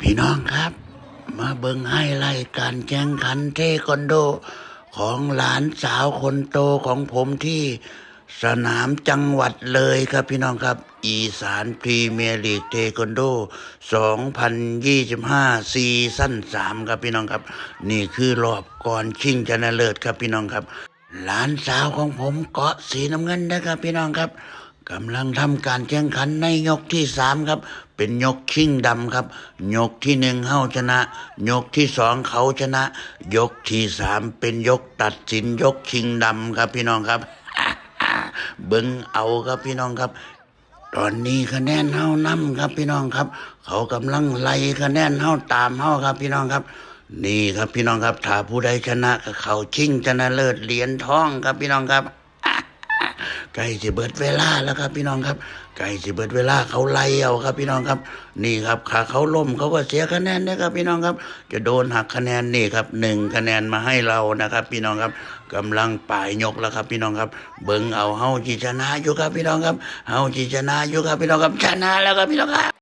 พี่น้องครับ มาเบิ่งไฮไลท์การแข่งขันเทควันโด ของหลานสาวคนโตของผมที่สนามจังหวัดเลยครับพี่น้องครับ อีสานพรีเมียร์ลีกเทควันโด 2025 ซีซั่น3ครับพี่น้องครับ นี่คือรอบก่อนชิงชนะเลิศครับพี่น้องครับ หลานสาวของผมเกาะสีน้ำเงินนะครับพี่น้องครับ กำลังทำการแข่งขันในยกที่สามครับ เป็นยกชิงดำครับ ยกที่หนึ่งเฮาชนะ ยกที่สองเขาชนะ ยกที่สามเป็นยกตัดสินยกชิงดำครับพี่น้องครับเบิ้งเอาครับพี่น้องครับ ตอนนี้คะแนนเฮานำครับพี่น้องครับ เขากำลังไล่คะแนนเฮาตามเฮาครับพี่น้องครับนี่ครับพี่น้องครับถ้าผู้ใดชนะก็เขาชิงชนะเลิศเหรียญทองครับพี่น้องครับ ใกล้จะเบิดเวลาแล้วครับ พี่น้องครับใกล้จะเบิดเวลาเขาไล่เอาครับ พี่น้องครับ นี่ครับขาเขาล่มเขาก็เสียคะแนนนะครับ พี่น้องครับ จะโดนหักคะแนนนี่ครับหนึ่งคะแนนมาให้เรานะครับ พี่น้องครับกำลังป่ายยกแล้วครับ พี่น้องครับ เบิ่งเอาเฮาจีชนะอยู่ครับ พี่น้องครับเฮาจีชนะอยู่ครับพี่น้องครับชนะแล้วครับพี่น้องครับ